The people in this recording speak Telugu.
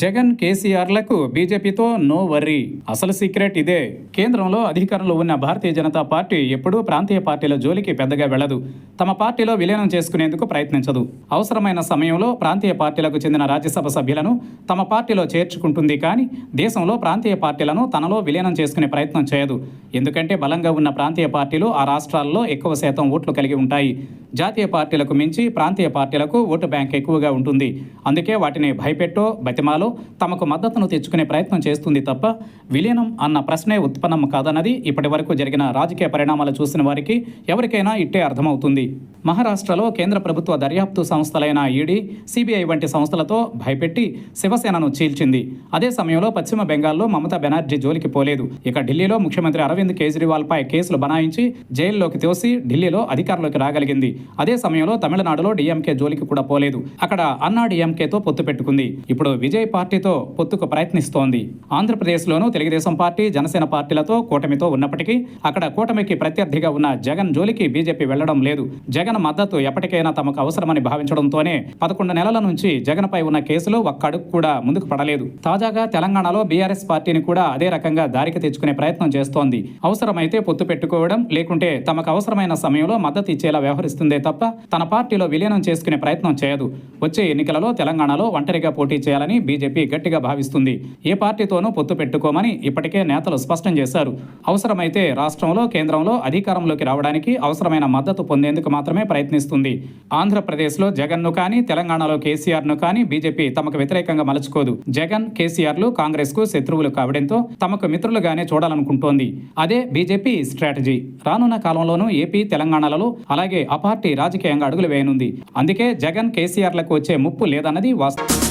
జగన్ కేసీఆర్లకు బీజేపీతో నో వర్రీ. అసలు సీక్రెట్ ఇదే. కేంద్రంలో అధికారంలో ఉన్న భారతీయ జనతా పార్టీ ఎప్పుడూ ప్రాంతీయ పార్టీల జోలికి పెద్దగా వెళ్ళదు. తమ పార్టీలో విలీనం చేసుకునేందుకు ప్రయత్నించదు. అవసరమైన సమయంలో ప్రాంతీయ పార్టీలకు చెందిన రాజ్యసభ సభ్యులను తమ పార్టీలో చేర్చుకుంటుంది కానీ దేశంలో ప్రాంతీయ పార్టీలను తనలో విలీనం చేసుకునే ప్రయత్నం చేయదు. ఎందుకంటే బలంగా ఉన్న ప్రాంతీయ పార్టీలు ఆ రాష్ట్రాల్లో ఎక్కువ శాతం ఓట్లు కలిగి ఉంటాయి. జాతీయ పార్టీలకు మించి ప్రాంతీయ పార్టీలకు ఓటు బ్యాంక్ ఎక్కువగా ఉంటుంది. అందుకే వాటిని భయపెట్టో బతిమాలో తమకు మద్దతును తెచ్చుకునే ప్రయత్నం చేస్తుంది తప్ప విలీనం అన్న ప్రశ్నే ఉత్పన్నం కాదన్నది ఇప్పటి వరకు జరిగిన రాజకీయ పరిణామాలు చూసిన వారికి ఎవరికైనా ఇట్టే అర్థమవుతుంది. మహారాష్ట్రలో కేంద్ర ప్రభుత్వ దర్యాప్తు సంస్థలైన ఈడీ సిబిఐ వంటి సంస్థలతో భయపెట్టి శివసేనను చీల్చింది. అదే సమయంలో పశ్చిమ బెంగాల్లో మమతా బెనర్జీ జోలికి పోలేదు. ఇక ఢిల్లీలో ముఖ్యమంత్రి అరవింద్ కేజ్రీవాల్ పై కేసులు బనాయించి జైల్లోకి తోసి ఢిల్లీలో అధికారంలోకి రాగలిగింది. అదే సమయంలో తమిళనాడులో డిఎంకే జోలికి కూడా పోలేదు. అక్కడ అన్నా డిఎంకేతో పొత్తు పెట్టుకుంది. ఇప్పుడు విజయ్ పార్టీతో పొత్తుకు ప్రయత్నిస్తోంది. ఆంధ్రప్రదేశ్లోనూ తెలుగుదేశం పార్టీ జనసేన పార్టీలతో కూటమితో ఉన్నప్పటికీ అక్కడ కూటమికి ప్రత్యర్థిగా ఉన్న జగన్ జోలికి బీజేపీ వెళ్ళడం లేదు. జగన్ మద్దతు ఎప్పటికైనా తమకు అవసరమని భావించడంతోనే పదకొండు నెలల నుంచి జగన్పై ఉన్న కేసులు ఒక్క అడుగు కూడా ముందుకు పడలేదు. తాజాగా తెలంగాణలో బీఆర్ఎస్ పార్టీని కూడా అదే రకంగా దారికి తెచ్చుకునే ప్రయత్నం చేస్తోంది. అవసరమైతే పొత్తు పెట్టుకోవడం లేకుంటే తమకు అవసరమైన సమయంలో మద్దతు ఇచ్చేలా వ్యవహరిస్తుందే తప్ప తన పార్టీలో విలీనం చేసుకునే ప్రయత్నం చేయదు. వచ్చే ఎన్నికలలో తెలంగాణలో ఒంటరిగా పోటీ చేయాలని బీజేపీ గట్టిగా భావిస్తుంది. ఏ పార్టీతోనూ పొత్తు పెట్టుకోమని ఇప్పటికే నేతలు స్పష్టం చేశారు. అవసరమైతే రాష్ట్రంలో కేంద్రంలో అధికారంలోకి రావడానికి అవసరమైన మద్దతు పొందేందుకు మాత్రమే ప్రయత్నిస్తుంది. ఆంధ్రప్రదేశ్లో జగన్ను కానీ తెలంగాణలో కేసీఆర్ను కానీ బీజేపీ తమకు వ్యతిరేకంగా మలుచుకోదు. జగన్ కేసీఆర్లు కాంగ్రెస్కు శత్రువులు కావడంతో తమకు మిత్రులుగానే చూడాలనుకుంటోంది. అదే బీజేపీ స్ట్రాటజీ. రానున్న కాలంలోనూ ఏపీ తెలంగాణలలో అలాగే ఆ పార్టీ రాజకీయంగా అడుగులు వేయనుంది. అందుకే జగన్ కేసీఆర్లకు వచ్చే ముప్పు లేదన్నది వాస్తవం.